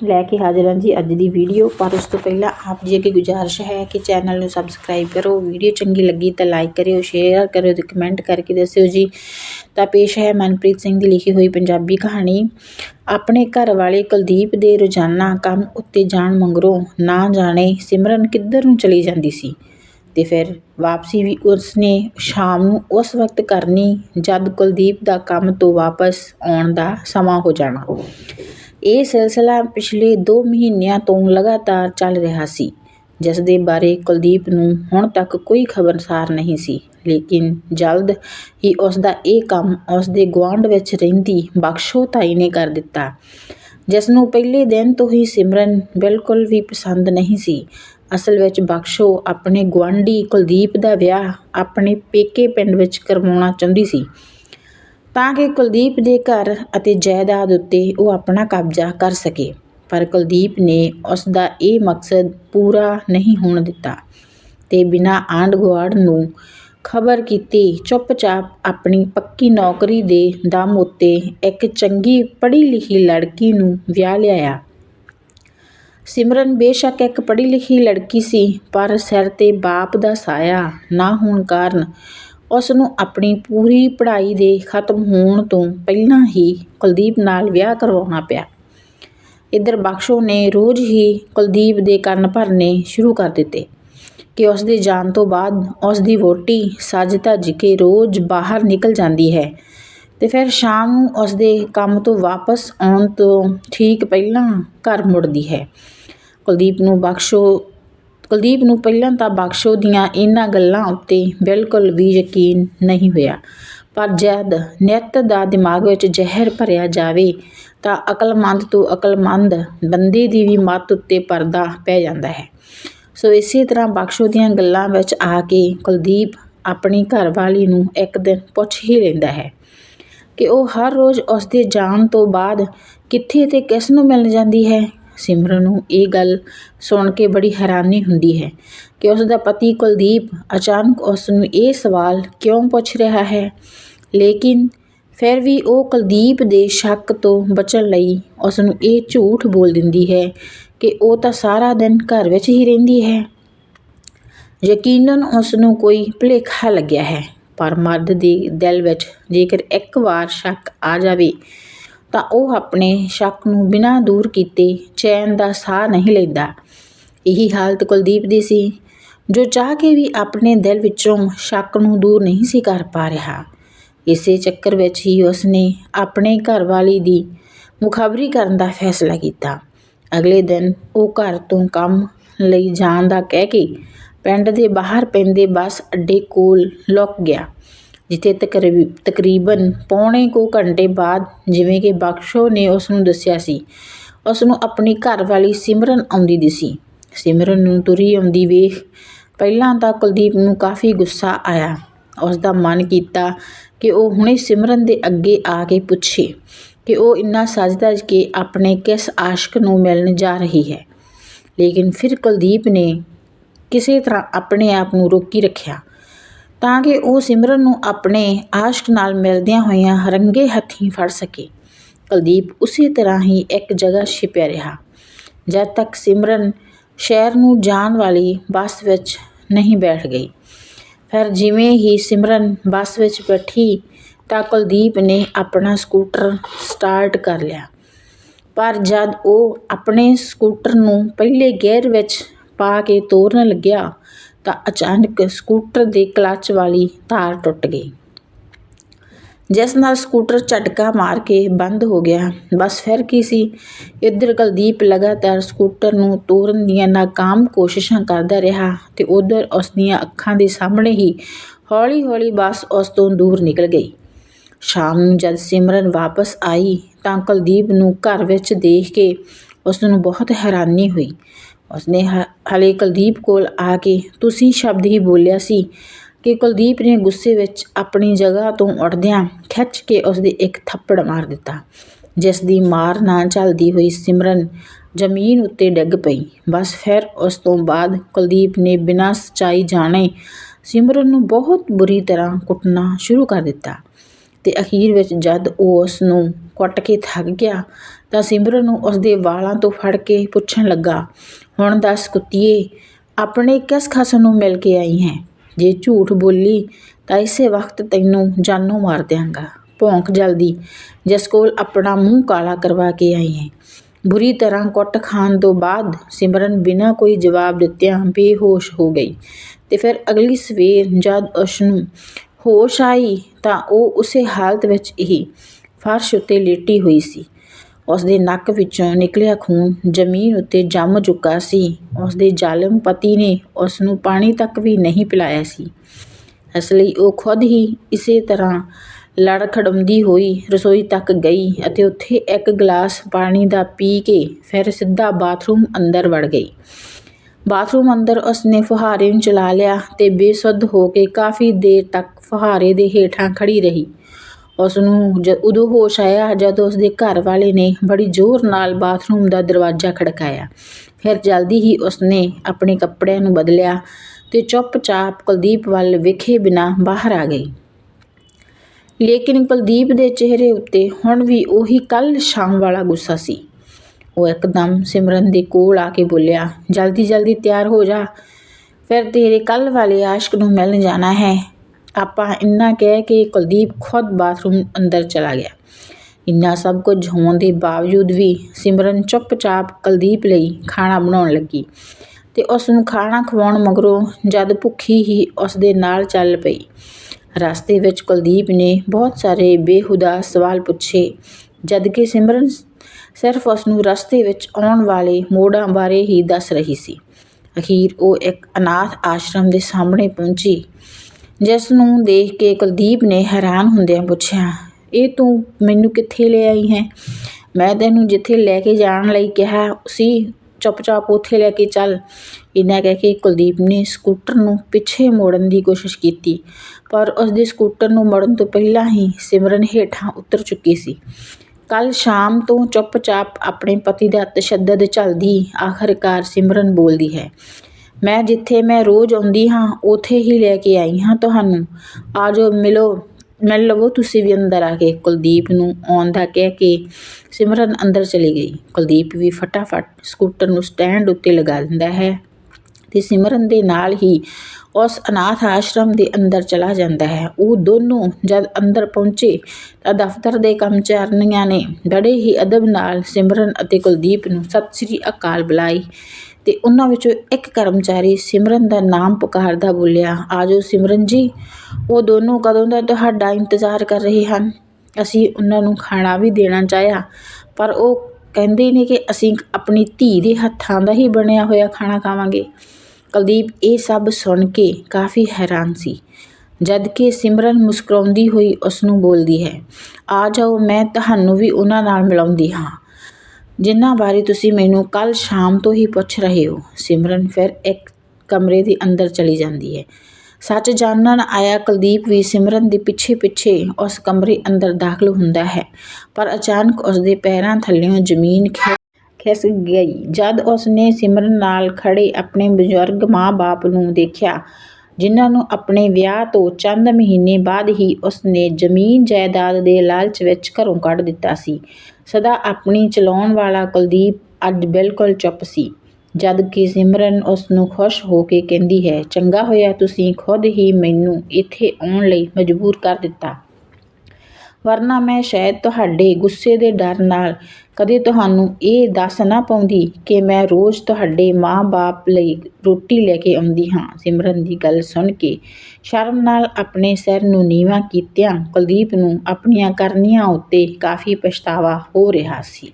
ਲੈ ਕੇ ਹਾਜ਼ਰ ਹਾਂ ਜੀ ਅੱਜ ਦੀ ਵੀਡੀਓ। ਪਰ ਉਸ ਤੋਂ ਪਹਿਲਾਂ ਆਪ ਜੀ ਅੱਗੇ ਗੁਜ਼ਾਰਿਸ਼ ਹੈ ਕਿ ਚੈਨਲ ਨੂੰ ਸਬਸਕ੍ਰਾਈਬ ਕਰੋ। ਵੀਡੀਓ ਚੰਗੀ ਲੱਗੀ ਤਾਂ ਲਾਈਕ ਕਰਿਓ ਸ਼ੇਅਰ ਕਰਿਓ ਤੇ ਕਮੈਂਟ ਕਰਕੇ ਦੱਸਿਓ ਜੀ। ਤਾਂ ਪੇਸ਼ ਹੈ ਮਨਪ੍ਰੀਤ ਸਿੰਘ ਦੀ ਲਿਖੀ ਹੋਈ ਪੰਜਾਬੀ ਕਹਾਣੀ। ਆਪਣੇ ਘਰ ਵਾਲੇ ਕੁਲਦੀਪ ਦੇ ਰੋਜ਼ਾਨਾ ਕੰਮ ਉੱਤੇ ਜਾਣ ਮਗਰੋਂ ਨਾ ਜਾਣੇ ਸਿਮਰਨ ਕਿੱਧਰ ਨੂੰ ਚਲੀ ਜਾਂਦੀ ਸੀ? ਤੇ ਫਿਰ ਵਾਪਸੀ ਵੀ ਉਸਨੇ ਸ਼ਾਮ ਨੂੰ ਉਸ ਵਕਤ ਕਰਨੀ ਜਦ ਕੁਲਦੀਪ ਦਾ ਕੰਮ ਤੋਂ ਵਾਪਸ ਆਉਣ ਦਾ ਸਮਾਂ ਹੋ ਜਾਣਾ। ਇਹ ਸਿਲਸਿਲਾ ਪਿਛਲੇ 2 ਮਹੀਨਿਆਂ ਤੋਂ ਲਗਾਤਾਰ ਚੱਲ ਰਿਹਾ ਸੀ, ਜਿਸ ਦੇ ਬਾਰੇ ਕੁਲਦੀਪ ਨੂੰ ਹੁਣ ਤੱਕ ਕੋਈ ਖਬਰਸਾਰ ਨਹੀਂ ਸੀ। ਲੇਕਿਨ ਜਲਦ ਹੀ ਉਸ ਦਾ ਇਹ ਕੰਮ ਉਸ ਦੇ ਗੁਆਂਢ ਵਿੱਚ ਰਹਿੰਦੀ ਬਖਸ਼ੋ ਤਾਈ ਨੇ ਕਰ ਦਿੱਤਾ, ਜਿਸ ਨੂੰ ਪਹਿਲੇ ਦਿਨ ਤੋਂ ਹੀ ਸਿਮਰਨ ਬਿਲਕੁਲ ਵੀ ਪਸੰਦ ਨਹੀਂ ਸੀ। ਅਸਲ ਵਿੱਚ ਬਖਸ਼ੋ ਆਪਣੇ ਗੁਆਂਢੀ ਕੁਲਦੀਪ ਦਾ ਵਿਆਹ ਆਪਣੇ ਪੇਕੇ ਪਿੰਡ ਵਿੱਚ ਕਰਵਾਉਣਾ ਚਾਹੁੰਦੀ ਸੀ। ਤਾਂ ਕਿ ਕੁਲਦੀਪ ਦੇ ਘਰ ਅਤੇ ਜਾਇਦਾਦ ਉੱਤੇ ਉਹ ਆਪਣਾ ਕਬਜ਼ਾ ਕਰ ਸਕੇ। ਪਰ ਕੁਲਦੀਪ ਨੇ ਉਸ ਦਾ ਇਹ ਮਕਸਦ ਪੂਰਾ ਨਹੀਂ ਹੋਣ ਦਿੱਤਾ ਅਤੇ ਬਿਨਾਂ ਆਂਢ ਗੁਆਂਢ ਨੂੰ ਖਬਰ ਕੀਤੀ ਚੁੱਪਚਾਪ ਆਪਣੀ ਪੱਕੀ ਨੌਕਰੀ ਦੇ ਦਮ ਉੱਤੇ ਇੱਕ ਚੰਗੀ ਪੜ੍ਹੀ ਲਿਖੀ ਲੜਕੀ ਨੂੰ ਵਿਆਹ ਲਿਆਇਆ। ਸਿਮਰਨ ਬੇਸ਼ੱਕ ਇੱਕ ਪੜ੍ਹੀ ਲਿਖੀ ਲੜਕੀ ਸੀ, ਪਰ ਸਿਰ ਤੇ ਬਾਪ ਦਾ ਸਾਇਆ ਨਾ ਹੋਣ ਕਾਰਨ ਉਸ ਨੂੰ ਆਪਣੀ ਪੂਰੀ ਪੜ੍ਹਾਈ ਦੇ ਖਤਮ ਹੋਣ ਤੋਂ ਪਹਿਲਾਂ ਹੀ ਕੁਲਦੀਪ ਨਾਲ ਵਿਆਹ ਕਰਵਾਉਣਾ ਪਿਆ। ਇੱਧਰ ਬਖਸ਼ੋ ਨੇ ਰੋਜ਼ ਹੀ ਕੁਲਦੀਪ ਦੇ ਕੰਨ ਭਰਨੇ ਸ਼ੁਰੂ ਕਰ ਦਿੱਤੇ ਕਿ ਉਸ ਦੇ ਜਾਣ ਤੋਂ ਬਾਅਦ ਉਸ ਦੀ ਵੋਟੀ ਸੱਜ ਧੱਜ ਕੇ ਰੋਜ਼ ਬਾਹਰ ਨਿਕਲ ਜਾਂਦੀ ਹੈ ਤੇ ਫਿਰ ਸ਼ਾਮ ਨੂੰ ਉਸ ਦੇ ਕੰਮ ਤੋਂ ਵਾਪਸ ਆਉਣ ਤੋਂ ਠੀਕ ਪਹਿਲਾਂ ਘਰ ਮੁੜਦੀ ਹੈ। ਕੁਲਦੀਪ ਨੂੰ ਬਖਸ਼ੋ ਕੁਲਦੀਪ ਨੂੰ ਪਹਿਲਾਂ ਤਾਂ ਬਖਸ਼ੋ ਦੀਆਂ ਇਹਨਾਂ ਗੱਲਾਂ ਉੱਤੇ ਬਿਲਕੁਲ ਵੀ ਯਕੀਨ ਨਹੀਂ ਹੋਇਆ। ਪਰ ਜਦ ਨਿੱਤ ਦਾ ਦਿਮਾਗ ਵਿੱਚ ਜ਼ਹਿਰ ਭਰਿਆ ਜਾਵੇ ਤਾਂ ਅਕਲਮੰਦ ਤੋਂ ਅਕਲਮੰਦ ਬੰਦੇ ਦੀ ਵੀ ਮੱਤ ਉੱਤੇ ਪਰਦਾ ਪੈ ਜਾਂਦਾ ਹੈ। ਸੋ ਇਸੇ ਤਰ੍ਹਾਂ ਬਖਸ਼ੋ ਦੀਆਂ ਗੱਲਾਂ ਵਿੱਚ ਆ ਕੇ ਕੁਲਦੀਪ ਆਪਣੀ ਘਰਵਾਲੀ ਨੂੰ ਇੱਕ ਦਿਨ ਪੁੱਛ ਹੀ ਲੈਂਦਾ ਹੈ ਕਿ ਉਹ ਹਰ ਰੋਜ਼ ਉਸ ਦੇ ਜਾਣ ਤੋਂ ਬਾਅਦ ਕਿੱਥੇ ਤੇ ਕਿਸ ਨੂੰ ਮਿਲ ਜਾਂਦੀ ਹੈ? ਸਿਮਰਨ ਨੂੰ ਇਹ ਗੱਲ ਸੁਣ ਕੇ ਬੜੀ ਹੈਰਾਨੀ ਹੁੰਦੀ ਹੈ ਕਿ ਉਸ ਦਾ ਪਤੀ ਕੁਲਦੀਪ ਅਚਾਨਕ ਉਸ ਨੂੰ ਇਹ ਸਵਾਲ ਕਿਉਂ ਪੁੱਛ ਰਿਹਾ ਹੈ। ਲੇਕਿਨ ਫਿਰ ਵੀ ਉਹ ਕੁਲਦੀਪ ਦੇ ਸ਼ੱਕ ਤੋਂ ਬਚਣ ਲਈ ਉਸ ਨੂੰ ਇਹ ਝੂਠ ਬੋਲ ਦਿੰਦੀ ਹੈ ਕਿ ਉਹ ਤਾਂ ਸਾਰਾ ਦਿਨ ਘਰ ਵਿੱਚ ਹੀ ਰਹਿੰਦੀ ਹੈ। ਯਕੀਨਨ ਉਸ ਨੂੰ ਕੋਈ ਭੁਲੇਖਾ ਲੱਗਿਆ ਹੈ, ਪਰ ਮਰਦ ਦੇ ਦਿਲ ਵਿੱਚ ਜੇਕਰ ਇੱਕ ਵਾਰ ਸ਼ੱਕ ਆ ਜਾਵੇ ਤਾਂ ਉਹ ਆਪਣੇ ਸ਼ੱਕ ਨੂੰ ਬਿਨਾਂ ਦੂਰ ਕੀਤੇ ਚੈਨ ਦਾ ਸਾਹ ਨਹੀਂ ਲੈਂਦਾ। ਇਹੀ ਹਾਲਤ ਕੁਲਦੀਪ ਦੀ ਸੀ, ਜੋ ਚਾਹ ਕੇ ਵੀ ਆਪਣੇ ਦਿਲ ਵਿੱਚੋਂ ਸ਼ੱਕ ਨੂੰ ਦੂਰ ਨਹੀਂ ਸੀ ਕਰ ਪਾ ਰਿਹਾ। ਇਸੇ ਚੱਕਰ ਵਿੱਚ ਹੀ ਉਸਨੇ ਆਪਣੇ ਘਰਵਾਲੀ ਦੀ ਮੁਖਬਰੀ ਕਰਨ ਦਾ ਫੈਸਲਾ ਕੀਤਾ। ਅਗਲੇ ਦਿਨ ਉਹ ਘਰ ਤੋਂ ਕੰਮ ਲਈ ਜਾਣ ਦਾ ਕਹਿ ਕੇ ਪਿੰਡ ਦੇ ਬਾਹਰ ਪੈਂਦੇ ਬੱਸ ਅੱਡੇ ਕੋਲ ਲੁਕ ਗਿਆ। ਜਿੱਥੇ ਤਕਰੀਬਨ ਪੌਣੇ ਕੁ ਘੰਟੇ ਬਾਅਦ ਜਿਵੇਂ ਕਿ ਬਖਸ਼ੋ ਨੇ ਉਸ ਨੂੰ ਦੱਸਿਆ ਸੀ ਉਸ ਨੂੰ ਆਪਣੀ ਘਰ ਵਾਲੀ ਸਿਮਰਨ ਆਉਂਦੀ ਦਿਸੀ ਸਿਮਰਨ ਨੂੰ ਤੁਰੀ ਆਉਂਦੀ ਵੇਖ ਪਹਿਲਾਂ ਤਾਂ ਕੁਲਦੀਪ ਨੂੰ ਕਾਫੀ ਗੁੱਸਾ ਆਇਆ। ਉਸ ਦਾ ਮਨ ਕੀਤਾ ਕਿ ਉਹ ਹੁਣੇ ਸਿਮਰਨ ਦੇ ਅੱਗੇ ਆ ਕੇ ਪੁੱਛੇ ਕਿ ਉਹ ਇੰਨਾ ਸੱਜ-ਧੱਜ ਕੇ ਆਪਣੇ ਕਿਸ ਆਸ਼ਕ ਨੂੰ ਮਿਲਣ ਜਾ ਰਹੀ ਹੈ। ਲੇਕਿਨ ਫਿਰ ਕੁਲਦੀਪ ਨੇ ਕਿਸੇ ਤਰ੍ਹਾਂ ਆਪਣੇ ਆਪ ਨੂੰ ਰੋਕੀ ਰੱਖਿਆ। ਤਾਂ ਕਿ ਉਹ ਸਿਮਰਨ ਨੂੰ ਆਪਣੇ ਆਸ਼ਕ ਨਾਲ ਮਿਲਦਿਆਂ ਹੋਇਆਂ ਰੰਗੇ ਹੱਥੀਂ ਫੜ ਸਕੇ। ਕੁਲਦੀਪ ਉਸੇ ਤਰ੍ਹਾਂ ਹੀ ਇੱਕ ਜਗ੍ਹਾ ਛਿਪਿਆ ਰਿਹਾ। ਜਦ ਤੱਕ ਸਿਮਰਨ ਸ਼ਹਿਰ ਨੂੰ ਜਾਣ ਵਾਲੀ ਬੱਸ ਵਿੱਚ ਨਹੀਂ ਬੈਠ ਗਈ, ਫਿਰ ਜਿਵੇਂ ਹੀ ਸਿਮਰਨ ਬੱਸ ਵਿੱਚ ਬੈਠੀ ਤਾਂ ਕੁਲਦੀਪ ਨੇ ਆਪਣਾ ਸਕੂਟਰ ਸਟਾਰਟ ਕਰ ਲਿਆ। ਪਰ ਜਦ ਉਹ ਆਪਣੇ ਸਕੂਟਰ ਨੂੰ ਪਹਿਲੇ ਗੇਅਰ ਵਿੱਚ ਪਾ ਕੇ ਤੋਰਨ ਲੱਗਿਆ ਤਾਂ ਅਚਾਨਕ ਸਕੂਟਰ ਦੇ ਕਲੱਚ ਵਾਲੀ ਤਾਰ ਟੁੱਟ ਗਈ। ਜਿਸ ਨਾਲ ਸਕੂਟਰ ਝਟਕਾ ਮਾਰ ਕੇ ਬੰਦ ਹੋ ਗਿਆ। ਬਸ ਫਿਰ ਕੀ ਸੀ? ਇੱਧਰ ਕੁਲਦੀਪ ਲਗਾਤਾਰ ਸਕੂਟਰ ਨੂੰ ਤੋਰਨ ਦੀਆਂ ਨਾਕਾਮ ਕੋਸ਼ਿਸ਼ਾਂ ਕਰਦਾ ਰਿਹਾ ਤੇ ਉਧਰ ਉਸ ਦੀਆਂ ਅੱਖਾਂ ਦੇ ਸਾਹਮਣੇ ਹੀ ਹੌਲੀ-ਹੌਲੀ ਬੱਸ ਉਸ ਤੋਂ ਦੂਰ ਨਿਕਲ ਗਈ। ਸ਼ਾਮ ਨੂੰ ਜਦ ਸਿਮਰਨ ਵਾਪਸ ਆਈ ਤਾਂ ਕੁਲਦੀਪ ਨੂੰ ਘਰ ਵਿੱਚ ਦੇਖ ਕੇ ਉਸ ਨੂੰ ਬਹੁਤ ਹੈਰਾਨੀ ਹੋਈ। ਉਸਨੇ ਹਲੇ ਕੁਲਦੀਪ ਕੋਲ ਆ ਕੇ ਤੁਸੀਂ ਸ਼ਬਦ ਹੀ ਬੋਲਿਆ ਸੀ ਕਿ ਕੁਲਦੀਪ ਨੇ ਗੁੱਸੇ ਵਿੱਚ ਆਪਣੀ ਜਗ੍ਹਾ ਤੋਂ ਉੱਠਦਿਆਂ ਖਿੱਚ ਕੇ ਉਸ ਦੇ ਇੱਕ ਥੱਪੜ ਮਾਰ ਦਿੱਤਾ ਜਿਸ ਦੀ ਮਾਰ ਨਾ ਝੱਲਦੀ ਹੋਈ ਸਿਮਰਨ ਜ਼ਮੀਨ ਉੱਤੇ ਡਿੱਗ ਪਈ। ਬਸ ਫਿਰ ਉਸ ਤੋਂ ਬਾਅਦ ਕੁਲਦੀਪ ਨੇ ਬਿਨਾਂ ਸਚਾਈ ਜਾਣੇ ਸਿਮਰਨ ਨੂੰ ਬਹੁਤ ਬੁਰੀ ਤਰ੍ਹਾਂ ਕੁੱਟਣਾ ਸ਼ੁਰੂ ਕਰ ਦਿੱਤਾ। ਤੇ ਅਖੀਰ ਵਿੱਚ ਜਦ ਉਹ ਉਸ ਨੂੰ ਕੁੱਟ ਕੇ ਥੱਕ ਗਿਆ ਤਾਂ ਸਿਮਰਨ ਨੂੰ ਉਸਦੇ ਵਾਲਾਂ ਤੋਂ ਫੜ ਕੇ ਪੁੱਛਣ ਲੱਗਾ, ਹੁਣ ਦੱਸ ਕੁੱਤੀਏ, ਆਪਣੇ ਕਿਸ ਖਸਮ ਨੂੰ ਮਿਲ ਕੇ ਆਈ ਹੈ? ਜੇ ਝੂਠ ਬੋਲੀ ਤਾਂ ਇਸੇ ਵਕਤ ਤੈਨੂੰ ਜਾਨੋਂ ਮਾਰ ਦਿਆਂਗਾ। ਭੌਂਕ ਜਲਦੀ, ਜਿਸ ਕੋਲ ਆਪਣਾ ਮੂੰਹ ਕਾਲਾ ਕਰਵਾ ਕੇ ਆਈ ਹੈ। ਬੁਰੀ ਤਰ੍ਹਾਂ ਕੁੱਟ ਖਾਣ ਤੋਂ ਬਾਅਦ ਸਿਮਰਨ ਬਿਨਾਂ ਕੋਈ ਜਵਾਬ ਦਿੱਤਿਆਂ ਬੇਹੋਸ਼ ਹੋ ਗਈ ਤੇ ਫਿਰ ਅਗਲੀ ਸਵੇਰ ਜਦ ਉਸ ਨੂੰ ਹੋਸ਼ ਆਈ ਤਾਂ ਉਹ ਉਸੇ ਹਾਲਤ ਵਿੱਚ ਹੀ ਫਰਸ਼ ਉੱਤੇ ਲੇਟੀ ਹੋਈ ਸੀ। ਉਸ ਦੇ ਨੱਕ ਵਿੱਚੋਂ ਨਿਕਲਿਆ ਖੂਨ ਜ਼ਮੀਨ ਉੱਤੇ ਜੰਮ ਚੁੱਕਾ ਸੀ। ਉਸ ਦੇ ਜ਼ਾਲਮ ਪਤੀ ਨੇ ਉਸ ਨੂੰ ਪਾਣੀ ਤੱਕ ਵੀ ਨਹੀਂ ਪਿਲਾਇਆ ਸੀ। ਇਸ ਲਈ ਉਹ ਖੁਦ ਹੀ ਇਸੇ ਤਰ੍ਹਾਂ ਲੜਖੜਮਦੀ ਹੋਈ ਰਸੋਈ ਤੱਕ ਗਈ ਅਤੇ ਉੱਥੇ ਇੱਕ ਗਲਾਸ ਪਾਣੀ ਦਾ ਪੀ ਕੇ ਫਿਰ ਸਿੱਧਾ ਬਾਥਰੂਮ ਅੰਦਰ ਵੜ ਗਈ। ਬਾਥਰੂਮ ਅੰਦਰ ਉਸਨੇ ਫੁਹਾਰੇ ਨੂੰ ਚਲਾ ਲਿਆ ਤੇ ਬੇਸੁੱਧ ਹੋ ਕੇ ਕਾਫੀ ਦੇਰ ਤੱਕ ਫੁਹਾਰੇ ਦੇ ਹੇਠਾਂ ਖੜੀ ਰਹੀ। ਉਸ ਨੂੰ ਜ, ਉਦੋਂ ਹੋਸ਼ ਆਇਆ ਜਦ ਉਸ ਦੇ ਘਰ ਵਾਲੇ ਨੇ ਬੜੀ ਜ਼ੋਰ ਨਾਲ ਬਾਥਰੂਮ ਦਾ ਦਰਵਾਜ਼ਾ ਖੜਕਾਇਆ। ਫਿਰ ਜਲਦੀ ਹੀ ਉਸਨੇ ਆਪਣੇ ਕੱਪੜਿਆਂ ਨੂੰ ਬਦਲਿਆ ਤੇ ਚੁੱਪਚਾਪ ਕੁਲਦੀਪ ਵੱਲ ਵਿਖੇ ਬਿਨਾ ਬਾਹਰ ਆ ਗਈ। ਲੇਕਿਨ ਕੁਲਦੀਪ ਦੇ ਚਿਹਰੇ ਉੱਤੇ ਹੁਣ ਵੀ ਉਹੀ ਕੱਲ ਸ਼ਾਮ ਵਾਲਾ ਗੁੱਸਾ ਸੀ। ਉਹ ਇਕਦਮ ਸਿਮਰਨ ਦੇ ਕੋਲ ਆ ਕੇ ਬੋਲਿਆ, ਜਲਦੀ ਜਲਦੀ ਤਿਆਰ ਹੋ ਜਾ। ਫਿਰ ਤੇਰੇ ਕੱਲ੍ਹ ਵਾਲੇ ਆਸ਼ਕ ਨੂੰ ਮਿਲਣ ਜਾਣਾ ਹੈ। ਆਪਾਂ ਇੰਨਾ ਕਹਿ ਕੇ ਕੁਲਦੀਪ ਖੁਦ ਬਾਥਰੂਮ ਅੰਦਰ ਚਲਾ ਗਿਆ। ਇੰਨਾ ਸਭ ਕੁਝ ਹੋਣ ਦੇ ਬਾਵਜੂਦ ਵੀ ਸਿਮਰਨ ਚੁੱਪਚਾਪ ਕੁਲਦੀਪ ਲਈ ਖਾਣਾ ਬਣਾਉਣ ਲੱਗੀ ਤੇ ਉਸ ਨੂੰ ਖਾਣਾ ਖਵਾਉਣ ਮਗਰੋਂ ਜਦ ਭੁੱਖੀ ਹੀ ਉਸ ਦੇ ਨਾਲ ਚੱਲ ਪਈ। ਰਸਤੇ ਵਿੱਚ ਕੁਲਦੀਪ ਨੇ ਬਹੁਤ ਸਾਰੇ ਬੇਹੁਦਾ ਸਵਾਲ ਪੁੱਛੇ ਜਦ ਕਿ ਸਿਮਰਨ ਸਿਰਫ ਉਸ ਨੂੰ ਰਸਤੇ ਵਿੱਚ ਆਉਣ ਵਾਲੇ ਮੋੜਾਂ ਬਾਰੇ ਹੀ ਦੱਸ ਰਹੀ ਸੀ। ਅਖੀਰ ਉਹ ਇੱਕ ਅਨਾਥ ਆਸ਼ਰਮ ਦੇ ਸਾਹਮਣੇ ਪਹੁੰਚੀ, ਜਿਸ ਨੂੰ ਦੇਖ ਕੇ ਕੁਲਦੀਪ ਨੇ ਹੈਰਾਨ ਹੁੰਦਿਆਂ ਪੁੱਛਿਆ, ਇਹ ਤੂੰ ਮੈਨੂੰ ਕਿੱਥੇ ਲੈ ਆਈ ਹੈ? ਮੈਂ ਤੈਨੂੰ ਜਿੱਥੇ ਲੈ ਕੇ ਜਾਣ ਲਈ ਕਿਹਾ ਸੀ, ਚੁੱਪਚਾਪ ਉੱਥੇ ਲੈ ਕੇ ਚੱਲ। ਇਹਨਾਂ ਕਹਿ ਕੇ ਕੁਲਦੀਪ ਨੇ ਸਕੂਟਰ ਨੂੰ ਪਿੱਛੇ ਮੋੜਨ ਦੀ ਕੋਸ਼ਿਸ਼ ਕੀਤੀ, ਪਰ ਉਸ ਦੇ ਸਕੂਟਰ ਨੂੰ ਮੋੜਨ ਤੋਂ ਪਹਿਲਾਂ ਹੀ ਸਿਮਰਨ ਹੇਠਾਂ ਉਤਰ ਚੁੱਕੀ ਸੀ। ਕੱਲ੍ਹ ਸ਼ਾਮ ਤੋਂ ਚੁੱਪਚਾਪ ਆਪਣੇ ਪਤੀ ਦਾ ਤਸ਼ੱਦਦ ਝੱਲਦੀ ਆਖਰਕਾਰ ਸਿਮਰਨ ਬੋਲਦੀ ਹੈ। ਮੈਂ ਜਿੱਥੇ ਮੈਂ ਰੋਜ਼ ਆਉਂਦੀ ਹਾਂ, ਉੱਥੇ ਹੀ ਲੈ ਕੇ ਆਈ ਹਾਂ ਤੁਹਾਨੂੰ। ਆ ਜਾਓ ਮਿਲੋ, ਮਿਲ ਲਵੋ, ਤੁਸੀਂ ਵੀ ਅੰਦਰ ਆ ਕੇ। ਕੁਲਦੀਪ ਨੂੰ ਆਉਣ ਦਾ ਕਹਿ ਕੇ ਸਿਮਰਨ ਅੰਦਰ ਚਲੀ ਗਈ। ਕੁਲਦੀਪ ਵੀ ਫਟਾਫਟ ਸਕੂਟਰ ਨੂੰ ਸਟੈਂਡ ਉੱਤੇ ਲਗਾ ਦਿੰਦਾ ਹੈ। ਅਤੇ ਸਿਮਰਨ ਦੇ ਨਾਲ ਹੀ ਉਸ ਅਨਾਥ ਆਸ਼ਰਮ ਦੇ ਅੰਦਰ ਚਲਾ ਜਾਂਦਾ ਹੈ। ਉਹ ਦੋਨੋਂ ਜਦ ਅੰਦਰ ਪਹੁੰਚੇ ਤਾਂ ਦਫ਼ਤਰ ਦੇ ਕਰਮਚਾਰਨੀਆਂ ਨੇ ਬੜੇ ਹੀ ਅਦਬ ਨਾਲ ਸਿਮਰਨ ਅਤੇ ਕੁਲਦੀਪ ਨੂੰ ਸਤਿ ਸ੍ਰੀ ਅਕਾਲ ਬੁਲਾਈ ਅਤੇ ਉਹਨਾਂ ਵਿੱਚੋਂ ਇੱਕ ਕਰਮਚਾਰੀ ਸਿਮਰਨ ਦਾ ਨਾਮ ਪੁਕਾਰਦਾ ਬੋਲਿਆ ਆ ਜਾਓ ਸਿਮਰਨ ਜੀ, ਉਹ ਦੋਨੋਂ ਕਦੋਂ ਦਾ ਤੁਹਾਡਾ ਇੰਤਜ਼ਾਰ ਕਰ ਰਹੇ ਹਨ? ਅਸੀਂ ਉਹਨਾਂ ਨੂੰ ਖਾਣਾ ਵੀ ਦੇਣਾ ਚਾਹਿਆ, ਪਰ ਉਹ ਕਹਿੰਦੇ ਨੇ ਕਿ ਅਸੀਂ ਆਪਣੀ ਧੀ ਦੇ ਹੱਥਾਂ ਦਾ ਹੀ ਬਣਿਆ ਹੋਇਆ ਖਾਣਾ ਖਾਵਾਂਗੇ। ਕੁਲਦੀਪ ਇਹ ਸਭ ਸੁਣ ਕੇ ਕਾਫੀ ਹੈਰਾਨ ਸੀ। ਜਦ ਕਿ ਸਿਮਰਨ ਮੁਸਕਰਾਉਂਦੀ ਹੋਈ ਉਸ ਨੂੰ ਬੋਲਦੀ ਹੈ, ਆ ਜਾਓ, ਮੈਂ ਤੁਹਾਨੂੰ ਵੀ ਉਹਨਾਂ ਨਾਲ ਮਿਲਾਉਂਦੀ ਹਾਂ। ਜਿਨ੍ਹਾਂ ਬਾਰੇ ਤੁਸੀਂ ਮੈਨੂੰ ਕੱਲ ਸ਼ਾਮ ਤੋਂ ਹੀ ਪੁੱਛ ਰਹੇ ਹੋ। ਸਿਮਰਨ ਫਿਰ ਇੱਕ ਕਮਰੇ ਦੇ ਅੰਦਰ ਚਲੀ ਜਾਂਦੀ ਹੈ। ਸੱਚ ਜਾਣਨ ਆਇਆ ਕੁਲਦੀਪ ਵੀ ਸਿਮਰਨ ਦੇ ਪਿੱਛੇ ਪਿੱਛੇ ਉਸ ਕਮਰੇ ਅੰਦਰ ਦਾਖਲ ਹੁੰਦਾ ਹੈ, ਪਰ ਅਚਾਨਕ ਉਸ ਦੇ ਪੈਰਾਂ ਥੱਲੇੋਂ ਜ਼ਮੀਨ ਖਿਸ ਗਈ। ਜਦ ਉਸ ਨੇ ਸਿਮਰਨ ਨਾਲ ਖੜ੍ਹੇ ਆਪਣੇ ਬਜ਼ੁਰਗ ਮਾਂ-ਬਾਪ ਨੂੰ ਦੇਖਿਆ, ਜਿਨ੍ਹਾਂ ਨੂੰ ਆਪਣੇ ਵਿਆਹ ਤੋਂ ਚੰਦ ਮਹੀਨੇ ਬਾਅਦ ਹੀ ਉਸ ਨੇ ਜ਼ਮੀਨ ਜਾਇਦਾਦ ਦੇ ਲਾਲਚ ਵਿੱਚ ਘਰੋਂ ਕੱਢ ਦਿੱਤਾ ਸੀ। ਸਦਾ ਆਪਣੀ ਚਲਾਉਣ ਵਾਲਾ ਕੁਲਦੀਪ ਅੱਜ ਬਿਲਕੁਲ ਚੁੱਪ ਸੀ, ਜਦ ਕਿ ਸਿਮਰਨ ਉਸ ਨੂੰ ਖੁਸ਼ ਹੋ ਕੇ ਕਹਿੰਦੀ ਹੈ, ਚੰਗਾ ਹੋਇਆ ਤੁਸੀਂ ਖੁਦ ਹੀ ਮੈਨੂੰ ਇੱਥੇ ਆਉਣ ਲਈ ਮਜਬੂਰ ਕਰ ਦਿੱਤਾ। ਵਰਨਾ ਮੈਂ ਸ਼ਾਇਦ ਤੁਹਾਡੇ ਗੁੱਸੇ ਦੇ ਡਰ ਨਾਲ ਕਦੇ ਤੁਹਾਨੂੰ ਇਹ ਦੱਸ ਨਾ ਪਾਉਂਦੀ ਕਿ ਮੈਂ ਰੋਜ਼ ਤੁਹਾਡੇ ਮਾਂ-ਬਾਪ ਲਈ ਰੋਟੀ ਲੈ ਕੇ ਆਉਂਦੀ ਹਾਂ। ਸਿਮਰਨ ਦੀ ਗੱਲ ਸੁਣ ਕੇ ਸ਼ਰਮ ਨਾਲ ਆਪਣੇ ਸਿਰ ਨੂੰ ਨੀਵਾਂ ਕੀਤਿਆਂ ਕੁਲਦੀਪ ਨੂੰ ਆਪਣੀਆਂ ਕਰਨੀਆਂ ਉੱਤੇ ਕਾਫੀ ਪਛਤਾਵਾ ਹੋ ਰਿਹਾ ਸੀ।